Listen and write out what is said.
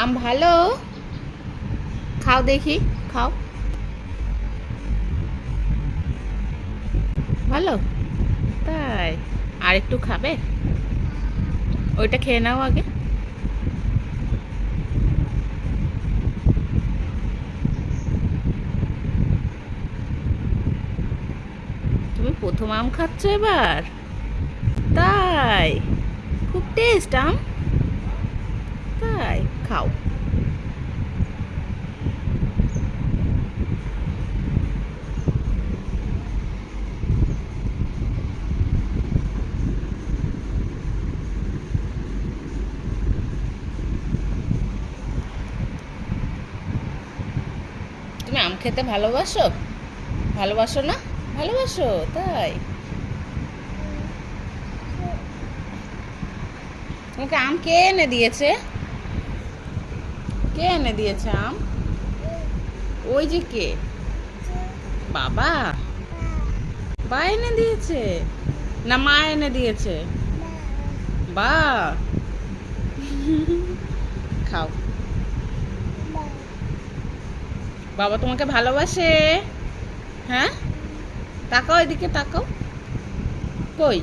আম ভালো? খাও দেখি, খাও। ভালো? তাই। আর একটু খাবে? ওইটা খেয়ে নাও আগে। তুমি প্রথম আম খাচ্ছ এবার? তাই। খুব টেস্ট আম। খাও তুমি আম খেতে ভালোবাসো? ভালোবাসো না? ভালোবাসো তাই? তোমাকে আম কে এনে দিয়েছে? কে এনে দিয়েছে আম? ওই যে কে? বাবা। বা এনে দিয়েছে? না, মা এনে দিয়েছে? বা। খাও। বাবা তোমাকে ভালোবাসে? হ্যাঁ? তাকাও এদিকে, তাকাও। কই?